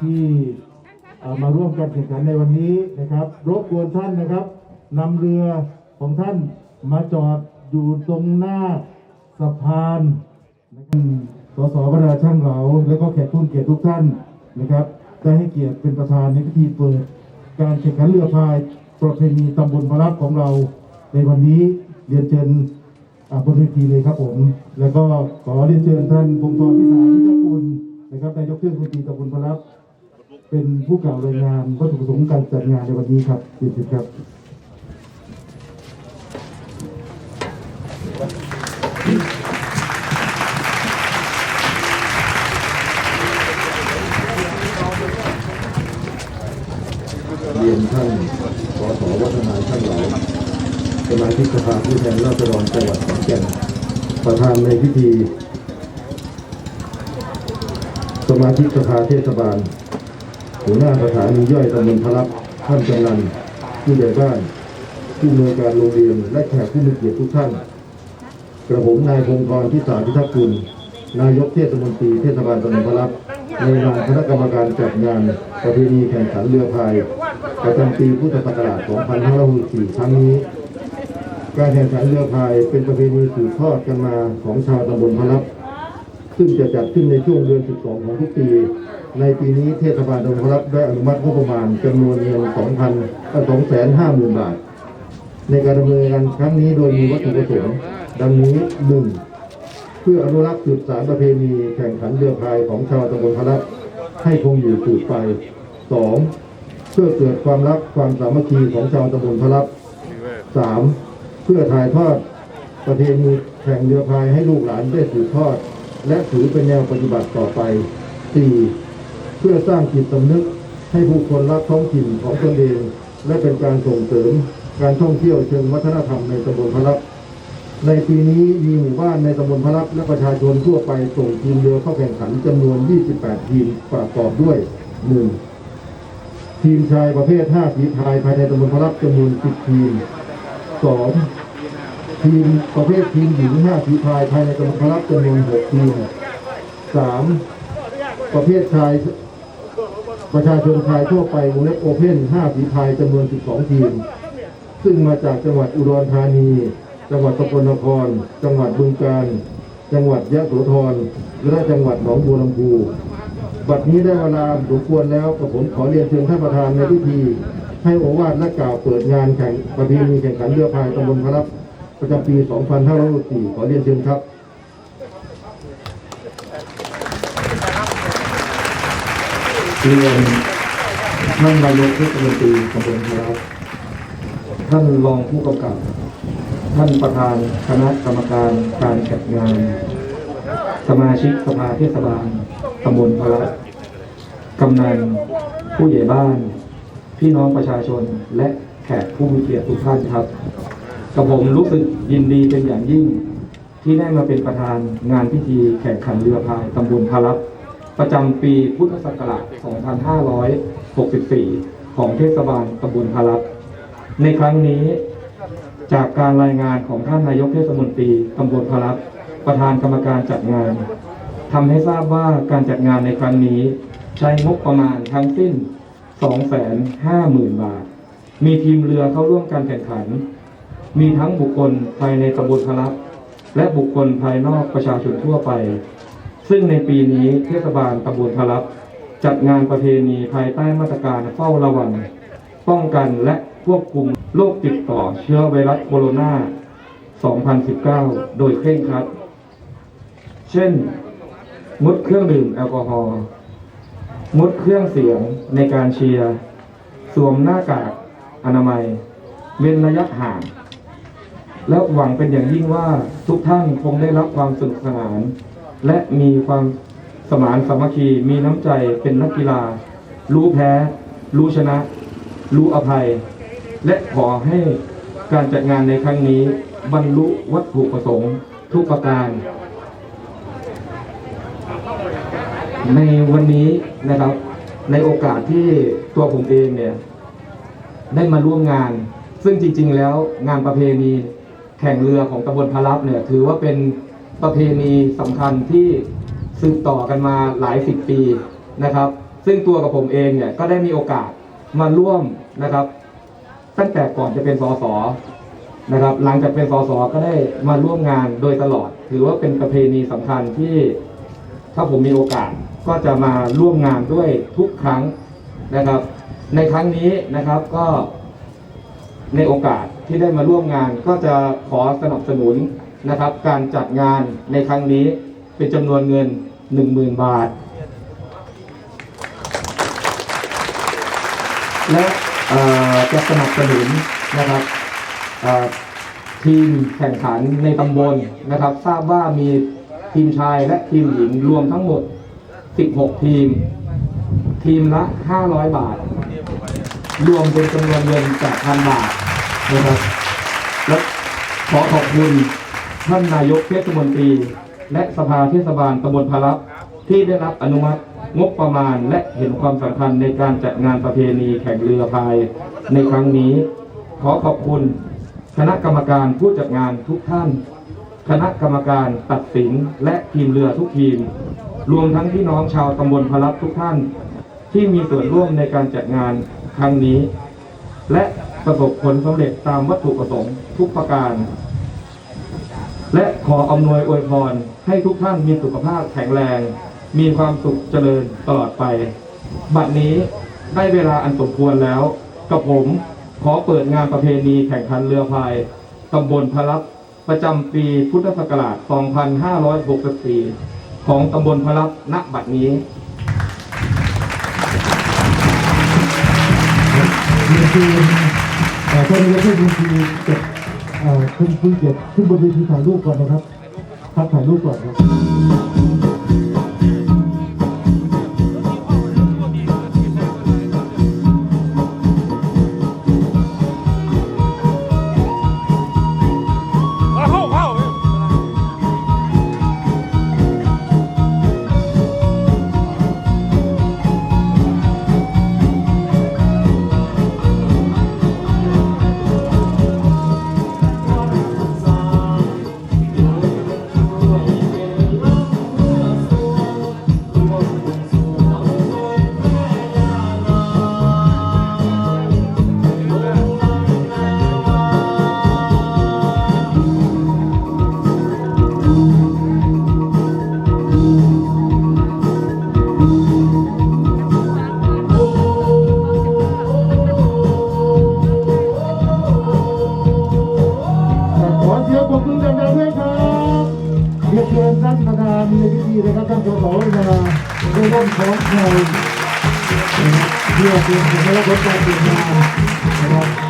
ที่มาร่วมการแข่งขันในวันนี้นะครับ รบกวนท่านนะครับนำเรือของท่านมาจอดอยู่ตรงหน้าสะพานนะครับสสวราช่างเหลาและก็แขกผู้เกียรติทุกท่านนะครับ ได้ให้เกียรติเป็นประธานในพิธีเปิด การแข่งขันเรือพายประเพณีตำบลพระรับของเราในวันนี้เรียนเชิญบนเวทีเลยครับผม แล้วก็ขอเรียนเชิญท่านพงศ์ธรพิสารพิจกุลนะครับนายกเทศมนตรีตำบลพระรับ เป็นผู้กล่าวรายงานวัตถุประสงค์การจัดงานในวันนี้ครับเรียนเชิญครับเรียนท่านสสวัฒนาท่านหลาสมาชิกสภาผู้แทนราษฎรจังหวัดขอนแก่นประธานในพิธี สมาชิกสภาเทศบาล หัวหน้าสถานีย่อยตำบลพระลับท่านกำนันผู้ใหญ่บ้านผู้อำนวยการโรงเรียนและแขกผู้มีเกียรติทุกท่านกระผมนายพงศ์ธรพิสารพิทักษ์กุลนายกเทศมนตรีเทศบาลตำบลพระลับในนามคณะกรรมการจัดงานประเพณีแข่งขันเรือพายประจำปีพุทธศักราช 2564 ครั้งนี้ การแข่งขันเรือพายเป็นประเพณีสืบทอดกันมาของชาวตำบลพระลับ ซึ่งจะจัดขึ้นในช่วงเดือน 12 ของทุกปี ในปีนี้เทศบาลตำบลพรับได้อนุมัติงบประมาณจำนวนเงิน2,000 250,000 บาท ในการดำเนินงานครั้งนี้โดยมีวัตถุประสงค์ดังนี้ 1. เพื่ออนุรักษ์สืบสานประเพณีแข่งขันเรือพายของชาวตำบลพระลับให้คงอยู่สืบไป 2. เพื่อเกิดความรักความสามัคคีของชาวตำบลพระลับ 3. เพื่อถ่ายทอดประเพณีแข่งเรือพายให้ลูกหลานได้สืบทอด และถือเป็นแนวปฏิบัติต่อไป 4. เพื่อสร้างจิตสำนึกให้ผู้คนรักท้องถิ่นของตนเอง และเป็นการส่งเสริมการท่องเที่ยวเชิงวัฒนธรรมในตำบลพระลับในปีนี้มีหมู่บ้านในตำบลพระลับและประชาชนทั่วไปส่งทีมเรือเข้าแข่งขันจำนวน 28 ทีมประกอบด้วย 1. ทีมชายประเภท 5 ฝีพายภายในตำบลพระลับจำนวน 10 ทีม 2. ทีมประเภททีมหญิง 5 ฝีพายภายในตำบลพระลับจำนวน 6 ทีม 3. ประเภทชาย ประชาชนชายทั่วไปวงเล็บโอเพ่น5ฝีพายจำนวน 12 ทีม ซึ่งมาจากจังหวัดอุดรธานี จังหวัดสกลนคร จังหวัดบึงกาฬจังหวัดยะโสธรและจังหวัดหนองบัวลำพูบัดนี้ได้เวลาสมควรแล้วกับผมขอเรียนเชิญท่านประธานในพิธี ให้โอวาทและกล่าวเปิดงานแข่งประเพณีแข่งขันเรือพายตำบลพระรับประจำปี 2564ขอเรียนเชิญครับ เรียนท่านนายกเทศมนตรีตำบลพระรับท่านรองผู้กำกับ ท่านประธานคณะกรรมการการจัดงาน สมาชิกสภาเทศบาลตำบลพระรับกำนันผู้ใหญ่บ้าน พี่น้องประชาชนและแขกผู้มีเกียรติทุกท่านครับกับผมรู้สึกยินดีเป็นอย่างยิ่ง ที่ได้มาเป็นประธานงานพิธีแข่งขันเรือพายตำบลพระรับ ประจำปีพุทธศักราช 2564 ของเทศบาลตำบลพระรับในครั้งนี้ จากการรายงานของท่านนายกเทศมนตรีตำบลพระรับประธานกรรมการจัดงานทำให้ทราบว่าการจัดงานในครั้งนี้ ใช้งบประมาณทั้งสิ้น 250,000 บาท มีทีมเรือเข้าร่วมการแข่งขัน มีทั้งบุคคลภายในตำบลพระรับและบุคคลภายนอกประชาชนทั่วไป ซึ่งในปีนี้เทศบาลตำบลพระรับ จัดงานประเพณีภายใต้มาตรการเฝ้าระวัง ป้องกันและควบคุมโรคติดต่อเชื้อไวรัสโคโรนา 2019 โดยเคร่งครัด เช่น งดเครื่องดื่มแอลกอฮอล์ งดเครื่องเสียงในการเชียร์ สวมหน้ากากอนามัย เว้นระยะห่าง และหวังเป็นอย่างยิ่งว่าทุกท่านคงได้รับความสนุกสนาน และมีความสมานสามัคคีมีน้ำใจเป็นนักกีฬา รู้แพ้ รู้ชนะ รู้อภัย และขอให้การจัดงานในครั้งนี้ บรรลุวัตถุประสงค์ทุกประการ ในวันนี้นะครับในโอกาสที่ตัวผมเองเนี่ยได้มาร่วมงาน ซึ่งจริง ๆ แล้วงานประเพณีแข่งเรือของตำบลพระลับเนี่ยถือว่าเป็น ประเพณีสำคัญที่สืบต่อกันมาหลายสิบปีนะครับ ซึ่งตัวกับผมเองเนี่ยก็ได้มีโอกาสมาร่วมนะครับ ตั้งแต่ก่อนจะเป็นสสนะครับ หลังจากเป็นสสก็ได้มาร่วมงานโดยตลอด ถือว่าเป็นประเพณีสำคัญที่ถ้าผมมีโอกาสก็จะมาร่วมงานด้วยทุกครั้งนะครับ ในครั้งนี้นะครับก็ในโอกาสที่ได้มาร่วมงานก็จะขอสนับสนุน นะครับ การจัดงานในครั้งนี้เป็นจำนวนเงิน 10,000 บาท และจะสนับสนุนนะครับทีมแข่งขันในตำบลนะครับ ทราบว่ามีทีมชายและทีมหญิงรวมทั้งหมด 16 ทีม ทีมละ 500 บาท รวมเป็นจำนวนเงิน8,000 บาทนะครับและขอขอบคุณ ท่านนายกเทศมนตรี และสภาเทศบาลตำบลพารับที่ได้รับอนุมัติงบประมาณและเห็นความสำคัญในการจัดงานประเพณีแข่งเรือพายในครั้งนี้ ขอขอบคุณ คณะกรรมการผู้จัดงานทุกท่าน คณะกรรมการตัดสินและทีมเรือทุกทีม รวมทั้งพี่น้องชาวตำบลพลับทุกท่าน ที่มีส่วนร่วมในการจัดงานครั้งนี้ และประสบผลสำเร็จตามวัตถุประสงค์ทุกประการ และขออำนวยอวยพรให้ทุกท่านมีสุขภาพแข็งแรง มีความสุขเจริญตลอดไป บัดนี้ได้เวลาอันสมควรแล้ว กับผมขอเปิดงานประเพณีแข่งขันเรือพายตำบลพลับประจำปีพุทธศักราช 2564 ของตำบลพลับณบัดนี้เรียนเชิญเอ่อท่านนายกเทศมเก็บ คุณคุณเกียรติขึ้นบนเวทีถ่ายรูปก่อนนะครับครับถ่ายรูปก่อนครับ ในพิธีนะครับท่านสสจะมาได้ร่วมของใครเพื่อเป็นสัญลักษองการเปลี่นแปงนะครับ